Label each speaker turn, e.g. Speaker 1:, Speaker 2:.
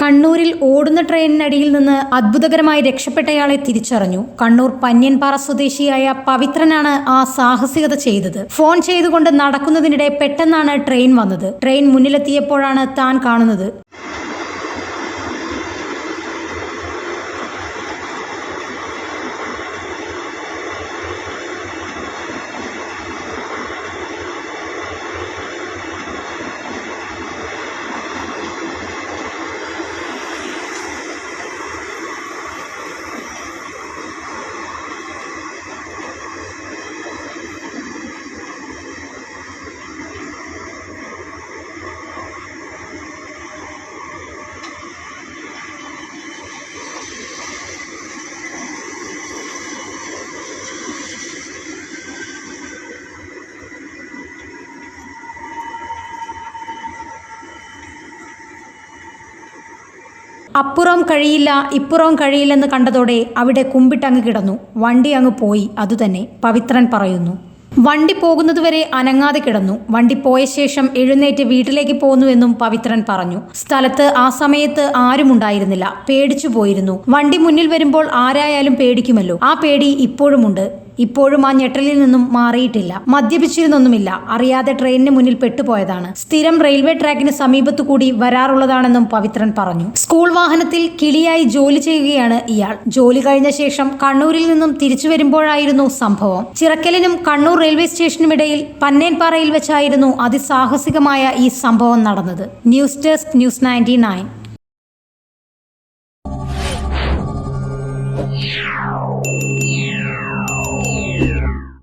Speaker 1: കണ്ണൂരിൽ ഓടുന്ന ട്രെയിനിനടിയിൽ നിന്ന് അത്ഭുതകരമായി രക്ഷപ്പെട്ടയാളെ തിരിച്ചറിഞ്ഞു. കണ്ണൂർ പന്യൻപാറ സ്വദേശിയായ പവിത്രനാണ് ആ സാഹസികത ചെയ്തത്. ഫോൺ ചെയ്തുകൊണ്ട് നടക്കുന്നതിനിടെ പെട്ടെന്നാണ് ട്രെയിൻ വന്നത്. ട്രെയിൻ മുന്നിലെത്തിയപ്പോഴാണ് താൻ കാണുന്നത്. അപ്പുറം കഴിയില്ല ഇപ്പുറം കഴിയില്ലെന്ന് കണ്ടതോടെ അവിടെ കുമ്പിട്ടങ്ങ് കിടന്നു. വണ്ടി അങ്ങ് പോയി അതുതന്നെ. പവിത്രൻ പറയുന്നു. വണ്ടി പോകുന്നതുവരെ അനങ്ങാതെ കിടന്നു. വണ്ടി പോയ ശേഷം എഴുന്നേറ്റ് വീട്ടിലേക്ക് പോന്നുവെന്നും പവിത്രൻ പറഞ്ഞു. സ്ഥലത്ത് ആ സമയത്ത് ആരുമുണ്ടായിരുന്നില്ല പേടിച്ചു പോയിരുന്നു. വണ്ടി മുന്നിൽ വരുമ്പോൾ ആരായാലും പേടിക്കുമല്ലോ. ആ പേടി ഇപ്പോഴുമുണ്ട്. ഇപ്പോഴും ആ ഞെട്ടലിൽ നിന്നും മാറിയിട്ടില്ല. മദ്യപിച്ചിരുന്നൊന്നുമില്ല. അറിയാതെ ട്രെയിനിന് മുന്നിൽ പെട്ടുപോയതാണ്. സ്ഥിരം റെയിൽവേ ട്രാക്കിന് സമീപത്തു കൂടി വരാറുള്ളതാണെന്നും പവിത്രൻ പറഞ്ഞു. സ്കൂൾ വാഹനത്തിൽ കിളിയായി ജോലി ചെയ്യുകയാണ് ഇയാൾ. ജോലി കഴിഞ്ഞ ശേഷം കണ്ണൂരിൽ നിന്നും തിരിച്ചു വരുമ്പോഴായിരുന്നു സംഭവം. ചിറക്കലിനും കണ്ണൂർ റെയിൽവേ സ്റ്റേഷനും ഇടയിൽ പന്നേൻപാറയിൽ വെച്ചായിരുന്നു അതിസാഹസികമായ ഈ സംഭവം നടന്നത്. News desk news ninety nine Yeah.